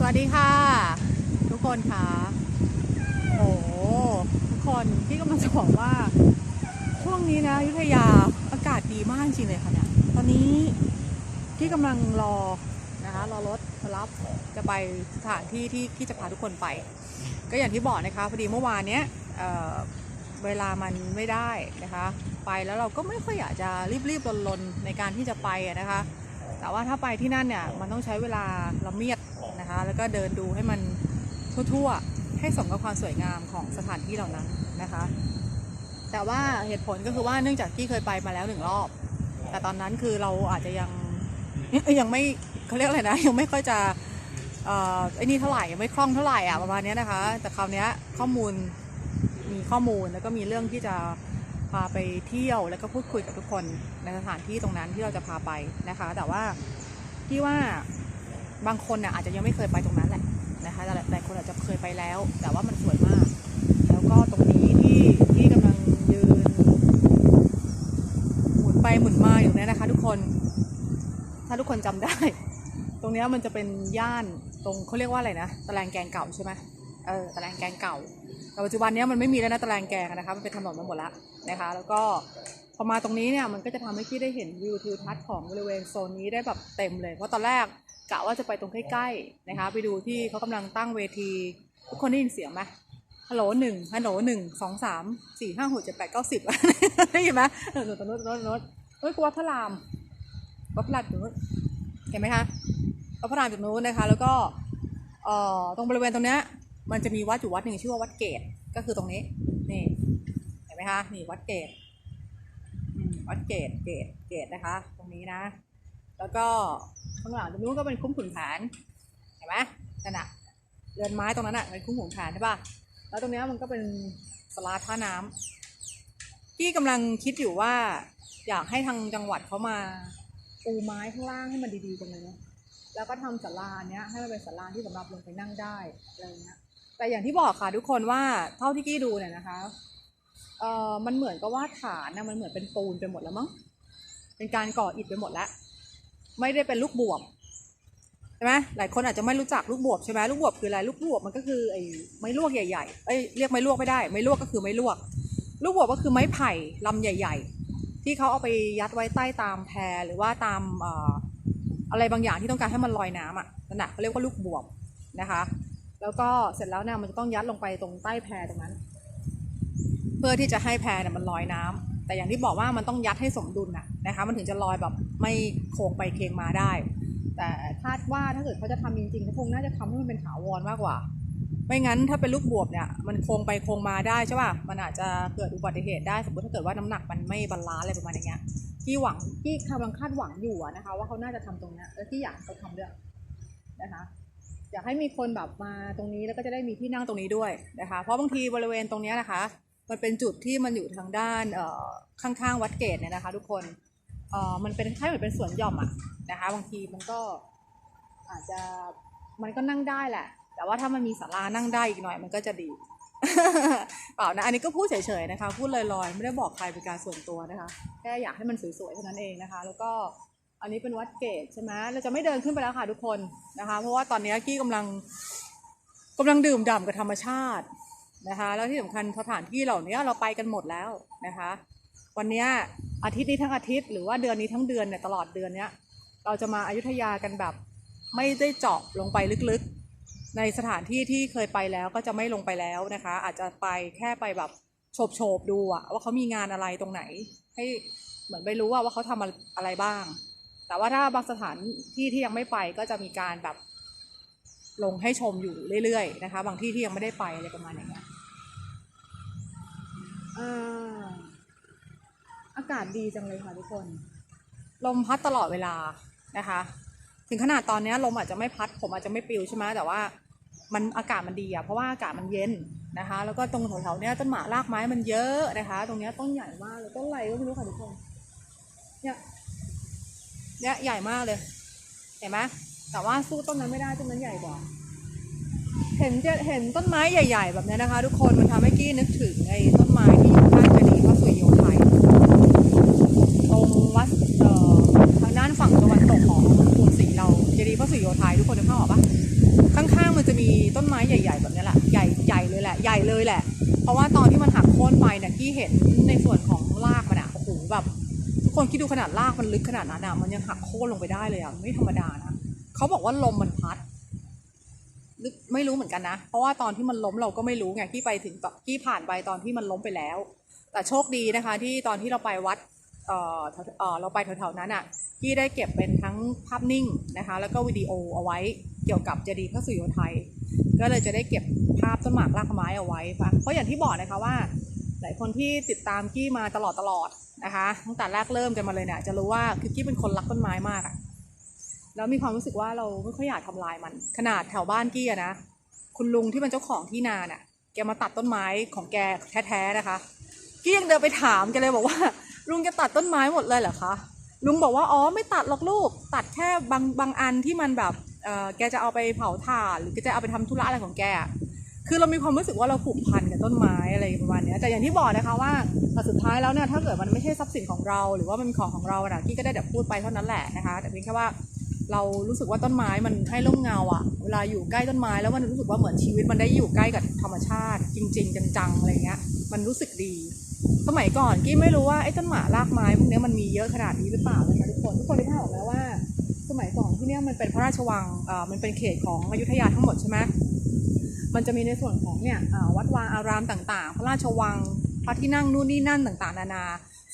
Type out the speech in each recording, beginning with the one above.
สวัสดีค่ะ ทุกคนค่ะ โอ้โหทุกคนพี่กำลังจะบอกว่า ช่วงนี้นะยุธยาอากาศดีมากจริงเลยค่ะเนี่ยตอนนี้พี่กำลังรอนะคะรอรถมารับจะไปสถานที่ที่ที่จะพาทุกคนไป ก็อย่างที่บอกนะคะพอดีเมื่อวานเนี้ยเเวลามันไม่ได้นะคะ ไปแล้วเราก็ไม่ค่อยอยากจะรีบๆลนๆในการที่จะไปนะคะ แต่ว่าถ้าไปที่นั่นเนี่ยมันต้องใช้เวลาละเมียด นะคะ แล้วก็เดินดูให้มันทั่วๆ ให้สมกับความสวยงามของสถานที่เหล่านั้นนะคะ แต่ว่าเหตุผลก็คือว่าเนื่องจากที่เคยไปมาแล้วหนึ่งรอบ แต่ตอนนั้นคือเราอาจจะยังยังไม่เขาเรียกอะไรนะ ยังไม่ค่อยจะเอ่อไอ้นี่เท่าไหร่ยังไม่คล่องเท่าไหร่อะประมาณนี้นะคะ แต่คราวนี้ข้อมูลมีข้อมูลแล้วก็มีเรื่องที่จะพาไปเที่ยวแล้วก็พูดคุยกับทุกคนในสถานที่ตรงนั้นที่เราจะพาไปนะคะ แต่ว่าพี่ว่า บางคนน่ะอาจจะยังไม่เคยไปตรงนั้นแหละนะคะแต่หลายคนอาจจะเคยไปแล้ว แต่ว่ามันสวยมาก แล้วก็ตรงนี้ที่ที่กำลังยืน หมุนไปหมุนมาอยู่เนี่ยนะคะ ทุกคน ถ้าทุกคนจำได้ ตรงนี้มันจะเป็นย่านตรงเขาเรียกว่าอะไรนะตะแลงแกงเก่าใช่ไหมเออตะแลงแกงเก่า แต่ปัจจุบันนี้มันไม่มีแล้วนะตะแลงแกงนะคะมันเป็นถนนมาหมดแล้วนะคะ แล้วก็พอมาตรงนี้เนี่ยมันก็จะทำให้พี่ได้เห็นวิวทิวทัศน์ของบริเวณโซนนี้ได้แบบเต็มเลยเพราะตอนแรกกะว่าจะไปตรงใกล้ๆนะคะ ไปดูที่เขากำลังตั้งเวที ทุกคนได้ยินเสียงไหมฮัลโหลหนึ่งฮัลโหลหนึ่งสองสามสี่ห้าหกเจ็ดแปดเก้าสิบได้ยินไหมเออตรงโน้นตรงโน้นตรงโน้นเฮ้ยกูว่าพระรามวัดพระรามอยู่ตรงนู้นเห็นไหมคะวัดพระรามอยู่ตรงนู้นนะคะ แล้วก็เอ่อตรงบริเวณตรงเนี้ย มันจะมีวัดอยู่วัดหนึ่งชื่อว่าวัดเกตก็คือตรงนี้ นี่ เห็นไหมคะ นี่วัดเกตวัดเกตเกตเกตนะคะ ตรงนี้นะ แล้วก็ข้างหลังตรงนู้นก็เป็นคุ้มขุนแผนเห็นไหมนั่นน่ะเรือนไม้ตรงนั้นอะเป็นคุ้มขุนแผนใช่ป่ะ แล้วตรงเนี้ยมันก็เป็นสลาท่าน้ำพี่กำลังคิดอยู่ว่า อยากให้ทางจังหวัดเขามาปูไม้ข้างล่างให้มันดีๆกันเลยนะแล้วก็ทำศาลาเนี้ยให้มันเป็นศาลาที่สำหรับลงไปนั่งได้อะไรเงี้ย แต่อย่างที่บอกค่ะทุกคนว่าเท่าที่กี้ดูเนี่ยนะคะเอ่อมันเหมือนกับว่าฐานนะมันเหมือนเป็นปูนไปหมดแล้วมั้งเป็นการก่ออิฐไปหมดแล้ว ไม่ได้เป็นลูกบวบใช่ไหมหลายคนอาจจะไม่รู้จักลูกบวบใช่ไหมลูกบวบคืออะไรลูกบวบมันก็คือไอ้ไม้ลวกใหญ่ๆเอ้ยเรียกไม้ลวกไม่ได้ ไม้ลวกก็คือไม้ลวก ลูกบวบก็คือไม้ไผ่ลำใหญ่ ๆ ที่เขาเอาไปยัดไว้ใต้ตามแพหรือว่าตามออะไรบางอย่างที่ต้องการให้มันลอยน้ำอะนั่นแหะเขาเรียกว่าลูกบวบนะคะ แล้วก็เสร็จแล้วเนี่ยมันจะต้องยัดลงไปตรงใต้แพตรงนั้น เพื่อที่จะให้แพเนี่ยมันลอยน้ำแต่อย่างที่บอกว่ามันต้องยัดให้สมดุลน่ะนะคะ มันถึงจะลอยแบบไม่โค้งไปเคียงมาได้ แต่คาดว่าถ้าเกิดเขาจะทำจริงๆเขาคงน่าจะทำให้มันเป็นถาวรมากกว่า ไม่งั้นถ้าเป็นลูกบวบเนี่ยมันโค้งไปโค้งมาได้ใช่ป่ะมันอาจจะเกิดอุบัติเหตุได้สมมติถ้าเกิดว่าน้ำหนักมันไม่บาลานซ์อะไรประมาณอย่างเงี้ยที่หวังที่กำลังคาดหวังอยู่นะคะ ว่าเขาน่าจะทำตรงเนี้ยและที่อยากเขาทำด้วยนะคะ อยากให้มีคนแบบมาตรงนี้แล้วก็จะได้มีที่นั่งตรงนี้ด้วยนะคะ เพราะบางทีบริเวณตรงนี้นะคะ มันเป็นจุดที่มันอยู่ทางด้านข้างๆวัดเกตเนี่ยนะคะ ทุกคนเออมันเป็นคล้ายๆเหมือนเป็นสวนหย่อมอะนะคะ บางทีมันก็อาจจะมันก็นั่งได้แหละ แต่ว่าถ้ามันมีศาลานั่งได้อีกหน่อยมันก็จะดีเปล่านะอันนี้ก็พูดเฉยๆนะคะ พูดลอยๆ ไม่ได้บอกใครเป็นการส่วนตัวนะคะ แค่อยากให้มันสวยๆเท่านั้นเองนะคะ แล้วก็ อันนี้เป็นวัดเกตใช่ไหมเราจะไม่เดินขึ้นไปแล้วค่ะทุกคนนะคะ เพราะว่าตอนนี้กี้กำลังกำลังดื่มด่ำกับธรรมชาตินะคะ แล้วที่สำคัญสถานที่เหล่านี้เราไปกันหมดแล้วนะคะ วันนี้อาทิตย์นี้ทั้งอาทิตย์หรือว่าเดือนนี้ทั้งเดือนเนี่ยตลอดเดือนเนี้ยเราจะมาอายุทยากันแบบ ไม่ได้เจาะลงไปลึกๆ ในสถานที่ที่เคยไปแล้วก็จะไม่ลงไปแล้วนะคะ อาจจะไปแค่ไปแบบโฉบโฉบๆดูอะว่าเขามีงานอะไรตรงไหน ให้เหมือนไปรู้ว่าว่าเขาทำอะไรบ้าง แต่ว่าถ้าบางสถานที่ที่ยังไม่ไปก็จะมีการแบบลงให้ชมอยู่เรื่อยๆนะคะ บางที่ที่ยังไม่ได้ไปอะไรประมาณอย่างเงี้ยอ่าอากาศดีจังเลยค่ะทุกคน ลมพัดตลอดเวลานะคะ ถึงขนาดตอนเนี้ยลมอาจจะไม่พัด ผมอาจจะไม่ปลิวใช่ไหมแต่ว่ามันอากาศมันดีอะเพราะว่าอากาศมันเย็นนะคะ แล้วก็ตรงแถวๆเนี้ยต้นหมากรากไม้มันเยอะนะคะ ตรงเนี้ยต้นใหญ่มากเลยต้นอะไรก็ไม่รู้ค่ะทุกคน เนี่ย เนี่ยใหญ่มากเลย เห็นไหมแต่ว่าสู้ต้นนั้นไม่ได้ต้นนั้นใหญ่กว่า เห็นจะเห็นต้นไม้ใหญ่ ๆ แบบเนี้ยนะคะ ทุกคนมันทำให้กี้นึกถึงไอ้ต้นไม้ที่อยู่ข้างเจดีย์พระสุริโยไทยตรงวัดเอ่อทางด้านฝั่งตะวันตกของกรุงศรีเราเจดีย์พระสุริโยไทยทุกคนนึกภาพออกปะข้างๆมันจะมีต้นไม้ใหญ่ ๆ แบบนี้แหละใหญ่ใหญ่เลยแหละใหญ่เลยแหละ เพราะว่าตอนที่มันหักโค่นไปเนี่ยที่เห็นในส่วนของรากมันอะโอ้โหแบบ คนคิดดูขนาดรากมันลึกขนาดนั้นอะมันยังหักโค่นลงไปได้เลยอะไม่ธรรมดานะเขาบอกว่าลมมันพัดหรือไม่รู้เหมือนกันนะ เพราะว่าตอนที่มันล้มเราก็ไม่รู้ไงที่ไปถึงที่ผ่านไปตอนที่มันล้มไปแล้ว แต่โชคดีนะคะ ที่ตอนที่เราไปวัดเออเออเราไปแถวๆนั้นอะที่ได้เก็บเป็นทั้งภาพนิ่งนะคะ แล้วก็วิดีโอเอาไว้เกี่ยวกับเจดีย์พระสุโยไทย ก็เลยจะได้เก็บภาพต้นหมากรากไม้เอาไว้ค่ะเพราะอย่างที่บอกนะคะว่า หลายคนที่ติดตามกี้มาตลอดตลอด นะคะตั้งแต่แรกเริ่มกันมาเลยเนี่ยจะรู้ว่าคือกี้เป็นคนรักต้นไม้มากอะแล้วมีความรู้สึกว่าเราไม่ค่อยอยากทำลายมัน ขนาดแถวบ้านกี้อะนะคุณลุงที่เป็นเจ้าของที่นาเนี่ยแกมาตัดต้นไม้ของแกแท้ๆนะคะ กี้ยังเดินไปถามแกันเลยบอกว่า ลุงจะตัดต้นไม้หมดเลยเหรอคะลุงบอกว่าอ๋อไม่ตัดหรอกลูก ตัดแค่บางบางอันที่มันแบบเออแกจะเอาไปเผาถ่านหรือแกจะเอาไปทำธุระอะไรของแก คือเรามีความรู้สึกว่าเราผูกพันกับต้นไม้อะไรประมาณนี้แต่อย่างที่บอกนะคะว่าแต่สุดท้ายแล้วเนี่ยถ้าเกิดมันไม่ใช่ทรัพย์สินของเรา หรือว่ามันเป็นของของเราอะกี้ก็ได้แต่พูดไปเท่านั้นแหละนะคะ แต่เพียงแค่ว่าเรารู้สึกว่าต้นไม้มันให้ร่มเงาอะเวลาอยู่ใกล้ต้นไม้แล้วมันรู้สึกว่าเหมือนชีวิตมันได้อยู่ใกล้กับธรรมชาติ จริง ๆ จังๆอะไรเงี้ย มันรู้สึกดี สมัยก่อนกี้ไม่รู้ว่าไอ้ต้นหมารากไม้พวกนี้มันมีเยอะขนาดนี้หรือเปล่านะคะทุกคนทุกคนได้ข่าวแล้วว่า สมัยก่อนที่เนี้ยมันเป็นพระราชวังอ่อมันเป็นเขตของอยุธยาทั้งหมดใช่ไหม มันจะมีในส่วนของเนี่ยวัดวาอารามต่างๆ พระราชวัง พระที่นั่งนู่นนี่นั่นต่างๆ นานา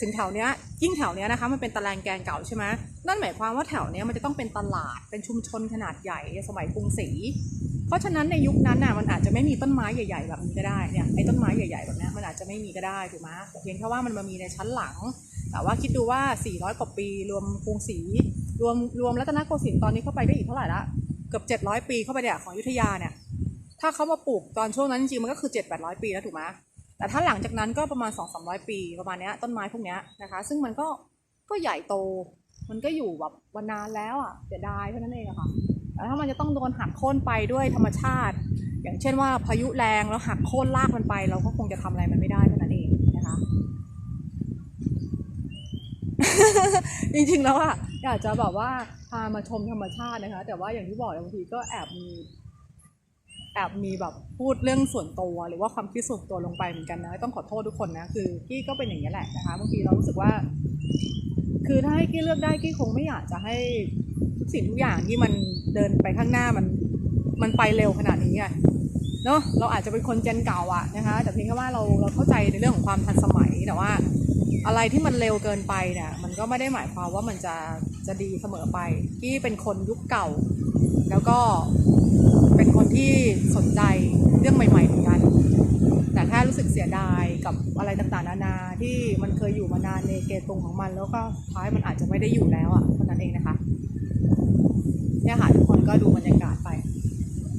ถึงแถวเนี้ยยิ่งแถวเนี้ยนะคะมันเป็นตะแลงแกงเก่าใช่ไหมนั่นหมายความว่าแถวเนี้ยมันจะต้องเป็นตลาดเป็นชุมชนขนาดใหญ่สมัยกรุงศรีเพราะฉะนั้นในยุคนั้นน่ะมันอาจจะไม่มีต้นไม้ใหญ่ ๆ แบบนี้ก็ได้เนี่ยไอ้ต้นไม้ใหญ่ๆแบบนี้มันอาจจะไม่มีก็ได้ถูกไหมเพียงแค่ว่ามันมามีในชั้นหลัง แต่ว่าคิดดูว่า 400 กว่าปี รวมกรุงศรีรวมรวมรัตนโกสินทร์ตอนนี้เข้าไปก็อีกเท่าไหร่ละเกือบ 700 ปีเข้าไปเนี่ยของยุธยาเนี่ย ถ้าเขามาปลูกตอนช่วงนั้นจริงๆมันก็คือ7-800ปีแล้วถูกไหมแต่ถ้าหลังจากนั้นก็ประมาณ2-300ปีประมาณนี้ต้นไม้พวกนี้นะคะ ซึ่งมันก็ก็ใหญ่โต มันก็อยู่แบบวันนานแล้วอะเสียดายเท่านั้นเองอะค่ะแต่ถ้ามันจะต้องโดนหักโค่นไปด้วยธรรมชาติ อย่างเช่นว่าพายุแรงแล้วหักโค่นลากมันไป เราก็คงจะทำอะไรมันไม่ได้เท่านั้นเองนะคะ จริงๆแล้วอะอยากจะแบบว่าพามาชมธรรมชาตินะคะ แต่ว่าอย่างที่บอกบางทีก็แอบมี แอบมีแบบพูดเรื่องส่วนตัวหรือว่าความคิดส่วนตัวลงไปเหมือนกันนะ ต้องขอโทษทุกคนนะ คือกี้ก็เป็นอย่างนี้แหละนะคะบางทีเรารู้สึกว่า คือถ้าให้กี้เลือกได้กี้คงไม่อยากจะให้ทุกสิ่งทุกอย่างที่มันเดินไปข้างหน้ามันมันไปเร็วขนาดนี้ไงเนาะเราอาจจะเป็นคนเจนเก่าอะนะคะแต่เพียงแค่ว่าเราเราเข้าใจในเรื่องของความทันสมัยแต่ว่า อะไรที่มันเร็วเกินไปเนี่ยมันก็ไม่ได้หมายความว่ามันจะจะดีเสมอไปกี้เป็นคนยุคเก่า แล้วก็ เป็นคนที่สนใจเรื่องใหม่ๆเหมือนกัน แต่แค่รู้สึกเสียดายกับอะไรต่างๆนานาที่มันเคยอยู่มานานในเกตรงของมัน แล้วก็ท้ายมันอาจจะไม่ได้อยู่แล้วอะเท่านั้นเองนะคะเนี่ยค่ะทุกคนก็ดูบรรยากาศไป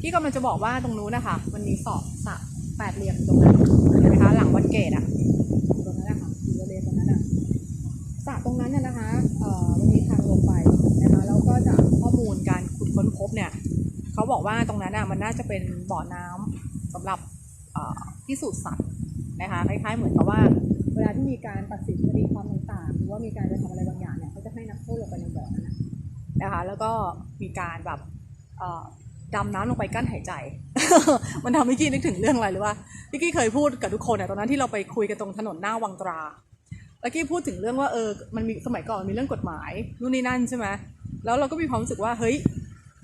ที่กำลังจะบอกว่าตรงนู้นนะคะมันมีสอบสะแปดเหลี่ยมตรงนั้นเห็นไหมคะหลังวัดเกตอะตรงนั้นนะคะอยู่บริเวณตรงนั้นอะสระตรงนั้นเนี่ยนะคะเอ่อมันมีทางลงไปนะคะแล้วก็จากข้อมูลการขุดค้นพบเนี่ย เขาบอกว่าตรงนั้นอะมันน่าจะเป็นบ่อน้ำสำหรับเอ่อพิสูจน์สัตว์นะคะคล้ายๆเหมือนกับว่า เวลาที่มีการตัดสินคดีความต่างๆ หรือว่ามีการจะทำอะไรบางอย่างเนี่ยเขาจะให้นักโทษลงไปในบ่อนั้นนะนะคะแล้วก็มีการแบบดำน้ำลงไปกั้นหายใจ มันทำให้กี้นึกถึงเรื่องอะไรหรือว่าพี่กี้เคยพูดกับทุกคนเนี่ยตอนนั้นที่เราไปคุยกันตรงถนนหน้าวังตราแล้วกี้พูดถึงเรื่องว่าเออมันมีสมัยก่อนมีเรื่องกฎหมายนู่นนี่นั่นใช่ไหมแล้วเราก็มีความรู้สึกว่าเฮ้ย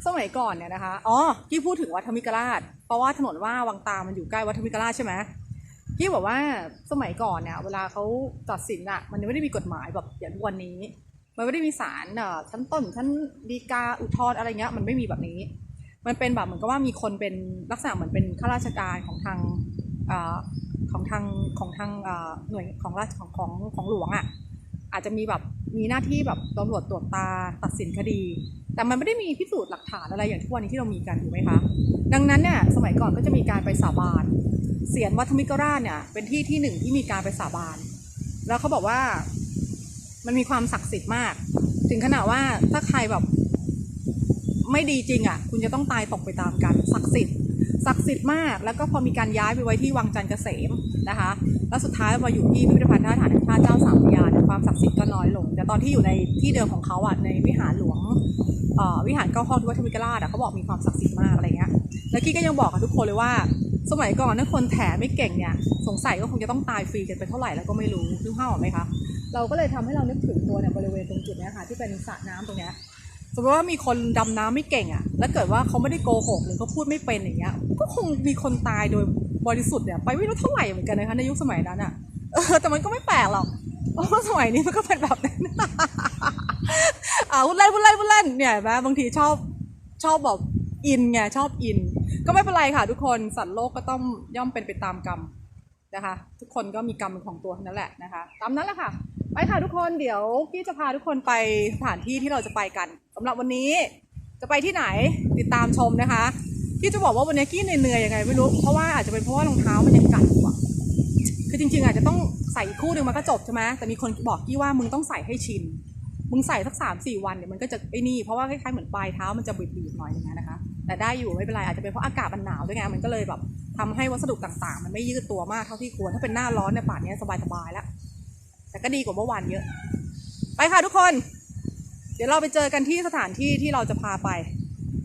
สมัยก่อนเนี่ยนะคะอ๋อกี้พูดถึงวัดธรรมิกราช เพราะว่าถนนว่าวังตามันอยู่ใกล้วัดธรรมิกราชใช่ไหมกี้บอกว่าสมัยก่อนเนี่ยเวลาเขาตัดสินอะมันไม่ได้มีกฎหมายแบบอย่างทุกวันนี้ มันไม่ได้มีศาลเอ่อชั้นต้นชั้นฎีกาอุทธรณ์อะไรเงี้ยมันไม่มีแบบนี้ มันเป็นแบบเหมือนกับว่ามีคนเป็นลักษณะเหมือนเป็นข้าราชการของทางอ่อของทางของทางอ่อหน่วยของราชของของของหลวงอะ่ะอาจจะมีแบบมีหน้าที่แบบตำรวจตรวจตาตัดสินคดี แต่มันไม่ได้มีพิสูจน์หลักฐานอะไรอย่างทุกวันนี้ที่เรามีกันถูกไหมคะ ดังนั้นเนี่ยสมัยก่อนก็จะมีการไปสาบานเสียนวัดธรรมิกราชเนี่ยเป็นที่ที่หนึ่งที่มีการไปสาบาน แล้วเขาบอกว่ามันมีความศักดิ์สิทธิ์มาก ถึงขนาดว่าถ้าใครแบบไม่ดีจริงอะ คุณจะต้องตายตกไปตามกันศักดิ์สิทธิ์ศักดิ์สิทธิ์มาก แล้วก็พอมีการย้ายไปไว้ที่วังจันทร์เกษมนะคะ แล้วสุดท้ายมาอยู่ที่พิพิธภัณฑ์ท่าฐานแห่งชาติเจ้าสามพยาเนี่ยความศักดิ์สิทธิ์ก็น้อยลง แต่ตอนที่อยู่ในที่เดิมของเขาอะในวิหารหลวง วิหารเก้าห้องที่วัดธรรมิกราชอะเขาบอกมีความศักดิ์สิทธิ์มากอะไรเงี้ยแล้วกี้ก็ยังบอกกับทุกคนเลยว่า สมัยก่อนถ้าคนแถไม่เก่งเนี่ยสงสัยก็คงจะต้องตายฟรีกันไปเท่าไหร่แล้วก็ไม่รู้นึกภาพออกไหมคะเราก็เลยทำให้เรานึกถึงตัวเนี่ยบริเวณตรงจุดนี้ค่ะที่เป็นสระน้ำตรงเนี้ยสมมติว่ามีคนดำน้ำไม่เก่งอะ่ะ แล้วเกิดว่าเขาไม่ได้โกหกหรือเขาพูดไม่เป็นอย่างเงี้ย ก็คงมีคนตายโดยบริสุทธิ์เนี่ยไปไม่รู้เท่าไหร่เหมือนกันนะคะในยุคสมัยนั้นอะ่ะ เออแต่มันก็ไม่แปลกหรอก เพราะว่าสมัยนี้มันก็เป็นแบบนั้น อ่าพูดเล่นพูดเล่นพูดเล่นเนี่ยเห็นไหมบางทีชอบชอบแบบอินไงชอบอิน ก็ไม่เป็นไรค่ะ ทุกคนสัตว์โลกก็ต้องย่อมเป็นไปตามกรรมนะคะ ทุกคนก็มีกรรมของตัวนั้นแหละนะคะตามนั้นแหละค่ะไปค่ะทุกคนเดี๋ยวกี้จะพาทุกคนไปสถานที่ที่เราจะไปกันสำหรับวันนี้จะไปที่ไหนติดตามชมนะคะกี้จะบอกว่าวันนี้กี้เหนื่อยๆยังไงไม่รู้เพราะว่าอาจจะเป็นเพราะว่ารองเท้ามันยังกัดอยู่อะคือจริงๆอาจจะต้องใส่คู่หนึ่งมันก็จบใช่ไหมแต่มีคนบอกกี้ว่ามึงต้องใส่ให้ชิน มึงใส่สักสามสี่วันเนี่ยมันก็จะไอ้นี่เพราะว่าคล้ายๆเหมือนปลายเท้ามันจะบีบๆหน่อยนึงเงี้ยนะคะ แต่ได้อยู่ไม่เป็นไรอาจจะเป็นเพราะอากาศมันหนาวด้วยไงมันก็เลยแบบทำให้วัสดุต่างๆ มันไม่ยืดตัวมากเท่าที่ควรถ้าเป็นหน้าร้อนเนี่ยป่านนี้สบายๆแล้ว แต่ก็ดีกว่าเมื่อวานเยอะ ไปค่ะทุกคน เดี๋ยวเราไปเจอกันที่สถานที่ที่เราจะพาไป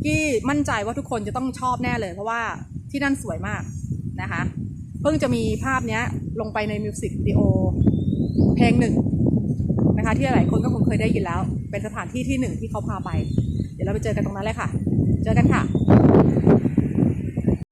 ที่มั่นใจว่าทุกคนจะต้องชอบแน่เลย เพราะว่าที่นั่นสวยมากนะคะ เพิ่งจะมีภาพเนี้ยลงไปในมิวสิกวิดีโอเพลงหนึ่ง นะคะ ที่หลายคนก็คงเคยได้ยินแล้ว เป็นสถานที่ที่หนึ่งที่เขาพาไป เดี๋ยวเราไปเจอกันตรงนั้นเลยค่ะ เจอกันค่ะ